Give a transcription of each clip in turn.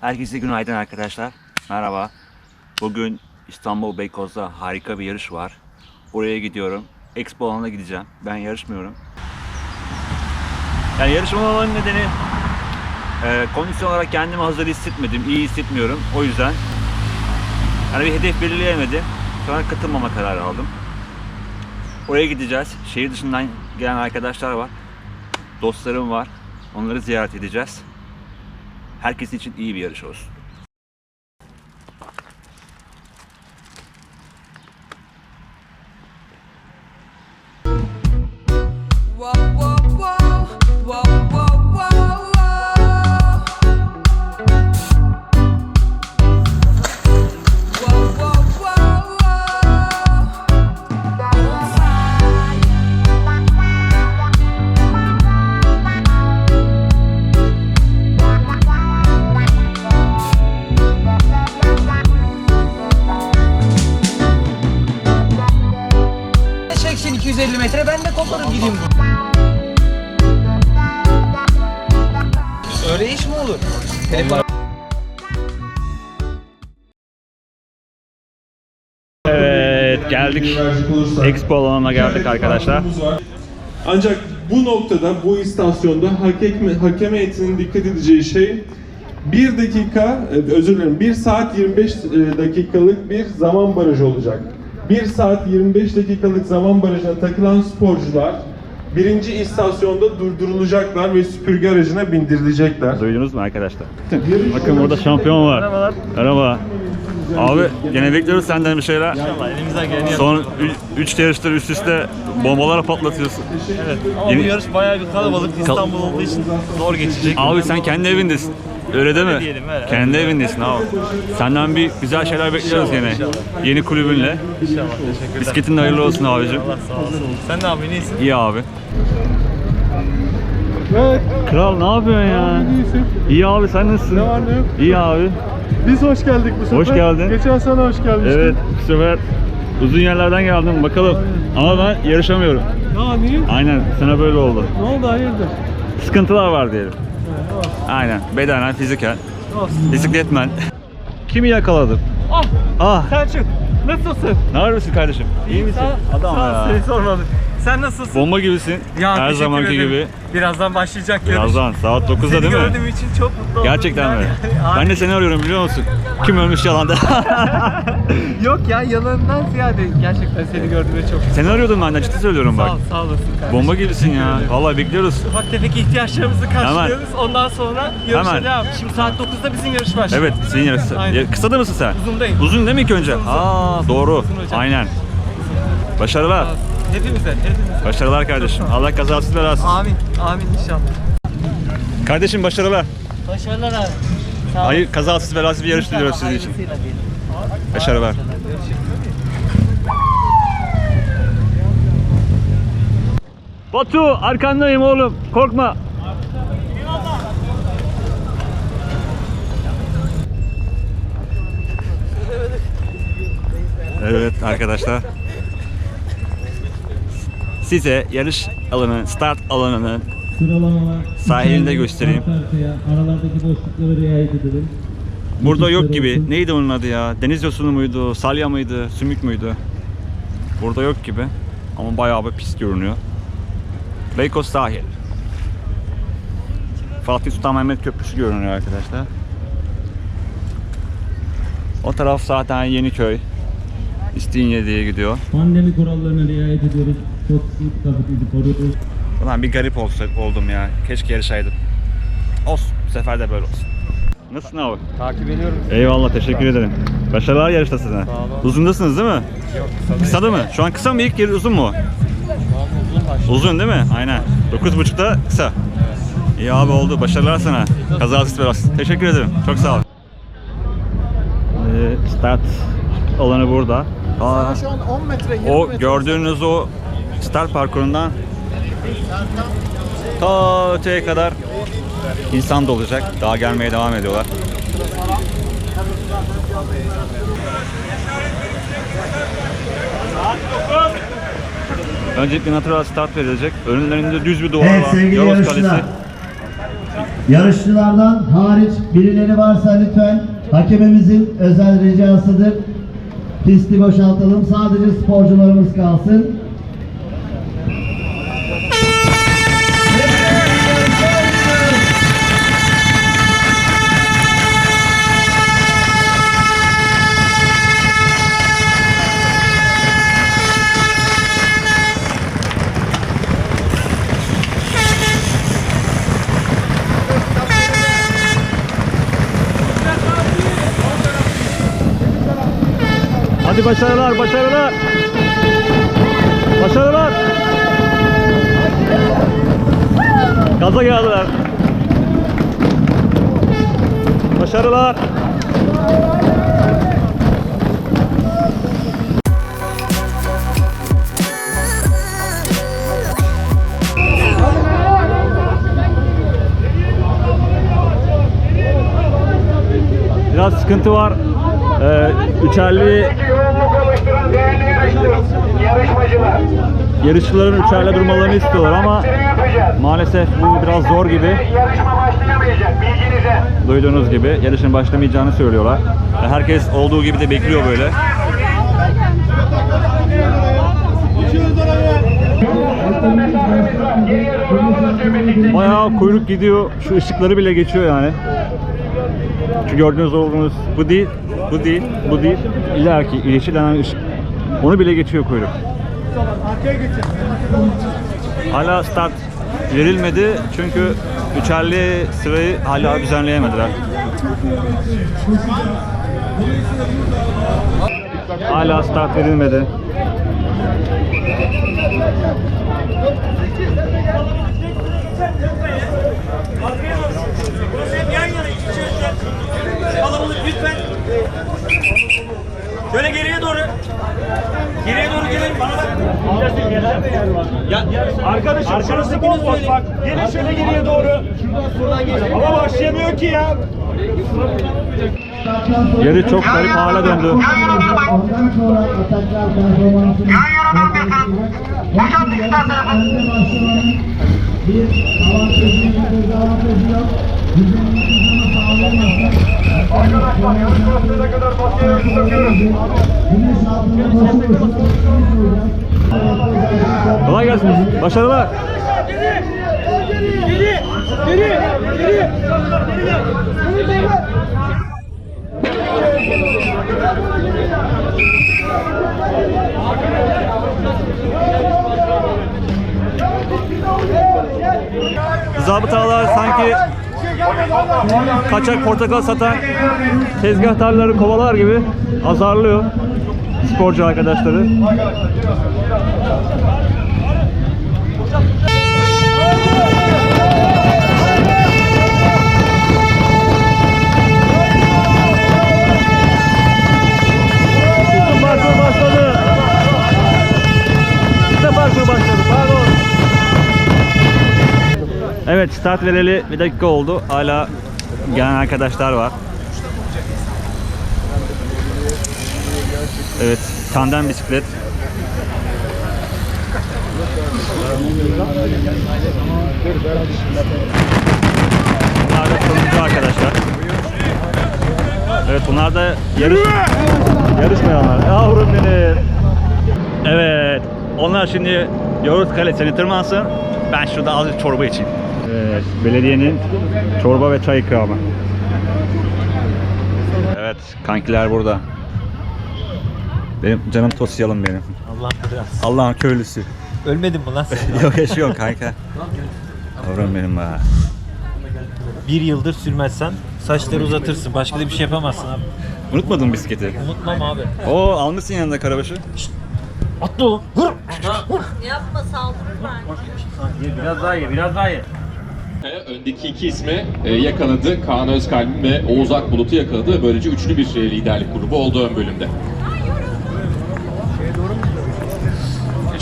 Herkese günaydın arkadaşlar. Merhaba. Bugün İstanbul Beykoz'da harika bir yarış var. Oraya gidiyorum. Expo alanına gideceğim. Ben yarışmıyorum. Yani yarışmamamın nedeni e, kondisyon olarak kendimi hazır hissetmedim. iyi hissetmiyorum. O yüzden yani bir hedef belirleyemedim. Sonra katılmama kararı aldım. Oraya gideceğiz. Şehir dışından gelen arkadaşlar var. Dostlarım var. Onları ziyaret edeceğiz. Herkes için iyi bir yarış olsun. Gideyim. Öyle iş mi olur? Telefon Evet geldik. Expo alanına geldik arkadaşlar. Ancak bu noktada, bu istasyonda hakem, hakem heyetinin dikkat edeceği şey bir dakika, e, özür dilerim, 1 saat 25 e, dakikalık bir zaman barajı olacak. 1 saat 25 dakikalık zaman barajına takılan sporcular birinci istasyonda durdurulacaklar ve süpürge aracına bindirilecekler. Duydunuz mu arkadaşlar? Bakın burada şampiyon var. Merhabalar. Merhaba. Abi gene bekliyoruz senden bir şeyler. Elimizden geleni Son 3 yarıştır üst üste bombalar patlatıyorsun. Evet. Ama Yeni- bu yarış bayağı bir kalabalık. İstanbul olduğu için zor geçecek. Abi sen kendi evindesin. Öyle değil mi? diyelim, evet. Kendi evindesin abi. Senden bir güzel şeyler bekliyoruz gene. Yeni kulübünle. İnşallah. Teşekkür ederim. Bisikletin de hayırlı olsun abicim. Allah sağ olasın. Sen ne yapıyorsun? İyisin. İyi abi. Kral ne yapıyorsun ya? İyi abi sen nasılsın? Ne var ne yok? İyi abi. Biz hoş geldik bu sefer. Hoş geldin. Geçen sene hoş gelmiştin. Evet bu sefer uzun yerlerden geldim bakalım. Ama ben yarışamıyorum. Ya niye? Aynen sana böyle oldu. Ne oldu hayırdır? Sıkıntılar var diyelim. Aynen bedenen fiziken. Bisikletmen. Kimi yakaladım? Ah! Ah! Selçuk. Nasılsın? Ne yapıyorsun kardeşim? İyi misin? Adam Sağ ol, ya. Seni sormadım. Sen nasılsın? Bomba gibisin. Ya, Her teşekkür zamanki ederim. gibi. Birazdan başlayacak yarış. Birazdan saat 9'da Seni değil mi? gördüğüm için çok mutlu oldum. Gerçekten mi? Ben de seni arıyorum biliyor musun? Kim ölmüş yalanda? Yok ya yalanından ziyade gerçekten seni gördüğüme çok seni arıyordum ben de ciddi söylüyorum bak. Sağ ol, sağ olasın kardeşim. Bomba gibisin Teşekkür ya. ederim. Vallahi bekliyoruz. Ufak tefek ihtiyaçlarımızı karşılıyoruz. Ondan sonra yarışa Hemen. devam. Şimdi saat 9'da bizim yarış başlıyor. Evet, senin yarısı. Aynen. Ya, Kısa da mısın sen? Uzundayım. Uzun değil mi ilk önce? Uzun, uzun. Aa, doğru. Uzun hocam. Aynen. Başarılar. Hepimize, hepimize. Başarılar kardeşim. Allah kazasız belasız. Amin, amin inşallah. Kardeşim başarılar. Başarılar abi. Sağ. Hayır kazasız belasız bir yarış diliyoruz sizin için. Başarılar. Batu arkandayım oğlum. Korkma. Evet arkadaşlar. Size yarış alanı, start Sıralamalar Sahilinde göstereyim. aralardaki boşluklara riayet edelim. Burada yok gibi. Neydi onun adı ya? Deniz yosunu muydu? Salya mıydı? Sümük müydü? Burada yok gibi. Ama bayağı bir pis görünüyor. Beykoz sahil. Fatih Sultan Mehmet Köprüsü görünüyor arkadaşlar. O taraf zaten Yeniköy. İstinye diye gidiyor. Pandemi kurallarına riayet ediyoruz. Çok sıkı kafetimizi koruyoruz. Ulan bir garip olsa, oldum ya. Keşke yarışaydım. Olsun. Bu sefer de böyle olsun. Nasılsın abi? Takip ediyorum. Eyvallah teşekkür ederim. Başarılar yarışta size. olun. Uzundasınız değil mi? Yok, kısa Kısa mi? Şu an kısa mı ilk yarı uzun mu? uzun başlıyor. Uzun değil mi? Aynen. 9.30'da kısa. İyi abi oldu. Başarılar sana. Kazasız belasız. Teşekkür ederim. Çok sağ ol. Ee, start alanı burada. Aa, Şu an 10 metre 20 o metre. gördüğünüz o start parkurundan ta öteye kadar insan da olacak. Daha gelmeye devam ediyorlar. Öncelikle natural start verilecek. Önlerinde düz bir duvar Evet var. sevgili Yoros yarışçılar. Kalesi. Yarışçılardan hariç birileri varsa lütfen hakemimizin özel ricasıdır. Pisti boşaltalım. Sadece sporcularımız kalsın. Hadi başarılar, başarılar. Başarılar. Gaza geldiler. Başarılar. Biraz sıkıntı var. Ee, üçerli oluşturan değerli yarıştır- yarışmacılar. yarışçıların üçerle durmalarını istiyorlar ama maalesef bu biraz zor gibi. Yarışma başlayamayacak bilginize. Duyduğunuz gibi yarışın başlamayacağını söylüyorlar. Herkes olduğu gibi de bekliyor böyle. Bayağı kuyruk gidiyor. Şu ışıkları bile geçiyor yani. Şu gördüğünüz olduğunuz bu değil, bu değil, bu değil. İleriki yeşil denen ışık. Onu bile geçiyor kuyruk. Hala start verilmedi çünkü üçerli sırayı hala düzenleyemediler. Hala start verilmedi. Kalabalık lütfen. Şöyle geriye doğru. Geriye doğru gelin. Bana bak. Ya, arkadaşım arkadaşım bomboş bak. Gelin şöyle geriye doğru. Ama başlayamıyor ki ya. Yarı çok garip hale döndü. Ondan sonra ataklar performansı Hocam başlamanın bir avantajı bir dezavantajı yok. Bizim hızını sağlayamazsak Arkadaşlar yarış başlayana kadar ölçü takıyoruz. Kolay gelsin. Başarılar. Zabıtalar sanki kaçak portakal satan tezgahtarları kovalar gibi azarlıyor sporcu arkadaşları. Evet start vereli bir dakika oldu. Hala gelen arkadaşlar var. Evet tandem bisiklet. Bunlar da turuncu arkadaşlar. Evet bunlar da yarış yarışmayanlar. Yavrum benim. Evet. Onlar şimdi Yorut Kalesi'ni tırmansın. Ben şurada azıcık çorba içeyim. Evet. Belediyenin çorba ve çay ikramı. Evet. Kankiler burada. Benim canım tosyalım benim. Allah biraz. Allah'ın köylüsü. Ölmedin mi lan sen? Yok yaşıyorum kanka. Yavrum benim ha. bir yıldır sürmezsen saçları uzatırsın. Başka da bir şey yapamazsın abi. Unutmadın bisikleti. Unutmam abi. Oo almışsın yanında karabaşı. Atla oğlum. Vur. Yapma saldırırlar. Biraz daha iyi, biraz daha iyi. Öndeki iki ismi e, yakaladı. Kaan Özkalbin ve Oğuz Akbulut'u yakaladı. Böylece üçlü bir liderlik grubu oldu ön bölümde.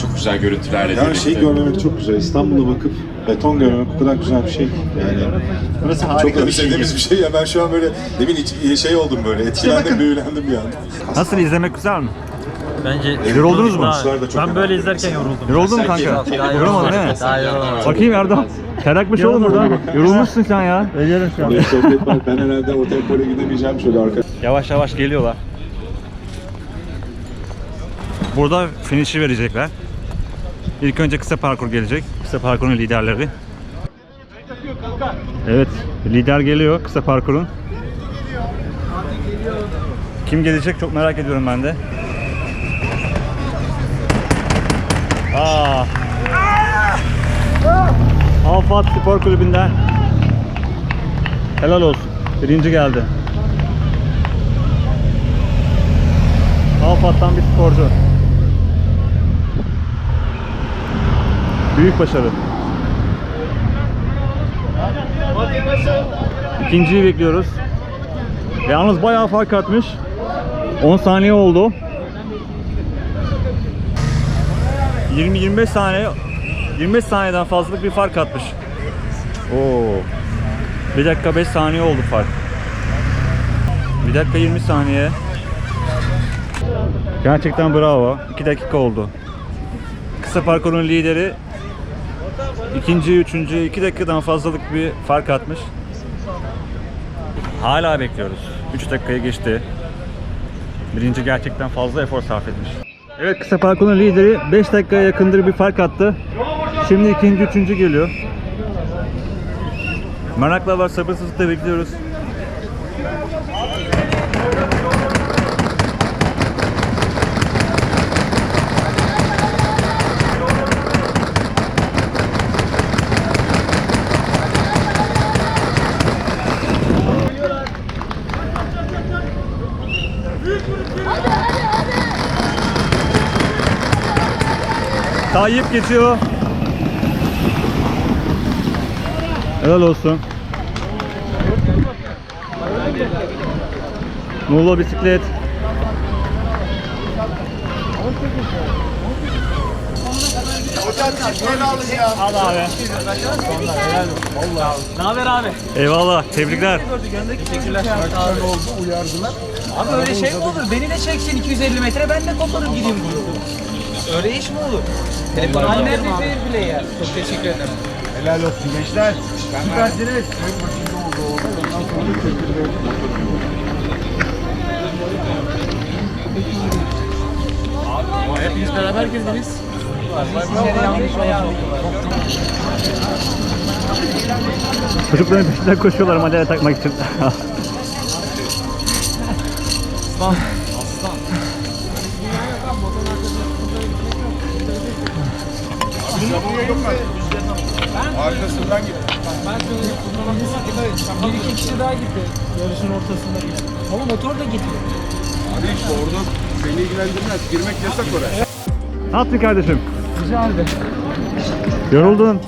Çok güzel görüntülerle Yani birlikte. şey görmemek çok güzel. İstanbul'a bakıp beton görmemek o kadar güzel bir şey. ki. Yani Burası çok harika bir şey. özlediğimiz bir şey ya. Ben şu an böyle demin iç- şey oldum böyle. Etkilendim, büyülendim bir anda. Nasıl izlemek güzel mi? Bence Yoruldunuz mu? Maçlar da çok ben böyle izlerken yoruldum. Yoruldun mu kanka? Daha Yorulmadın değil mi? Daha yorulmadım. Bakayım Erdal. Ter akmış oğlum burada. Yorulmuşsun sen ya. Ölüyorum şu an. Bir sohbet var. Ben herhalde o tempoya gidemeyeceğim şöyle arka. Yavaş yavaş geliyorlar. Burada finish'i verecekler. İlk önce kısa parkur gelecek. Kısa parkurun liderleri. Evet, lider geliyor kısa parkurun. Kim gelecek çok merak ediyorum ben de. Alfat Spor Kulübü'nden helal olsun. Birinci geldi. Alfat'tan bir sporcu. Büyük başarı. İkinciyi bekliyoruz. Yalnız bayağı fark atmış. 10 saniye oldu. 20-25 saniye 25 saniyeden fazlalık bir fark atmış. Oo. 1 dakika 5 saniye oldu fark. 1 dakika 20 saniye. Gerçekten bravo. 2 dakika oldu. Kısa parkurun lideri ikinci, üçüncü 2 dakikadan fazlalık bir fark atmış. Hala bekliyoruz. 3 dakikayı geçti. Birinci gerçekten fazla efor sarf etmiş. Evet kısa parkurun lideri 5 dakikaya yakındır bir fark attı. Şimdi ikinci, üçüncü geliyor. Merakla var, sabırsızlıkla bekliyoruz. Tayyip geçiyor. Helal olsun. Muğla bisiklet. Al abi. Ne haber abi? Eyvallah. Tebrikler. Teşekkürler. Abi öyle şey mi olur? Beni de çeksin 250 metre ben de koparıp gideyim. Öyle iş mi olur? Annem bir fair play ya. Çok teşekkür ederim. Helal olsun gençler. Süpersiniz. Hepiniz beraber girdiniz. Çocukların peşinden koşuyorlar madalya takmak için. Arkasından git. Bir iki kişi daha gitti. Yarışın ortasında. Ama motor da gitti. Abi işte orada beni ilgilendirmez. Girmek yasak oraya. ne yaptın kardeşim? Güzeldi. Yoruldun.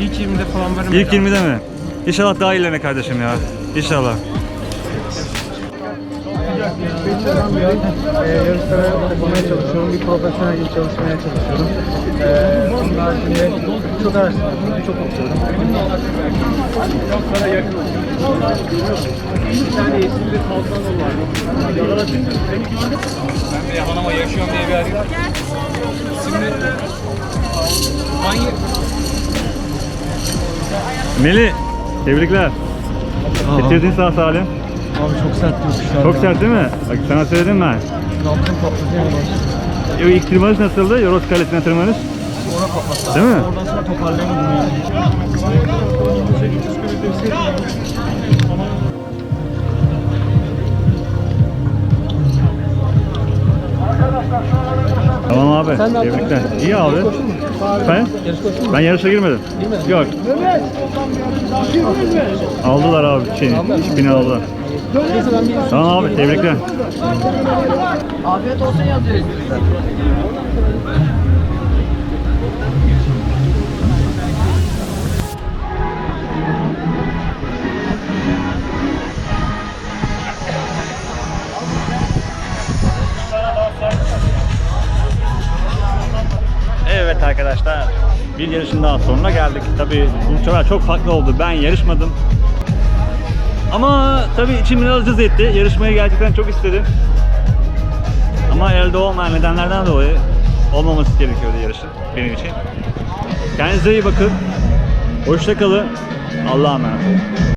İlk 20'de falan varım. İlk 20'de mi? İnşallah daha iyilerine kardeşim ya. İnşallah. Ee, yarışlara yapmaya çalışıyorum. Bir profesyonel gibi çalışmaya çalışıyorum. Ee, onun haricinde çok araştırıyorum, çok okuyorum. Bir tane yeşil bir kalkan var. Ben de yalan ama yaşıyorum diye bir arayayım. Şimdi hangi Melih, tebrikler. Getirdin sağ salim. Abi çok sert yokuşlar. Çok sert değil mi? Bak sana söyledim ben. Altın patladı yani. O ilk tırmanış nasıldı? Yoros Kalesi'ne tırmanış. Ona patlattı. Değil mi? Oradan sonra toparlayamadım yani. Tamam abi. Tebrikler. İyi abi. Ben? Ben yarışa girmedim. Yok. Aldılar abi şeyi. Bini aldılar. Tamam abi tebrikler. Afiyet olsun yazıyor. Evet arkadaşlar bir yarışın daha sonuna geldik. Tabii bu sefer çok farklı oldu. Ben yarışmadım. Ama tabii içim biraz cız etti. Yarışmayı gerçekten çok istedim. Ama elde olmayan nedenlerden dolayı olmaması gerekiyordu yarışın benim için. Kendinize iyi bakın. Hoşça kalın. Allah'a emanet olun.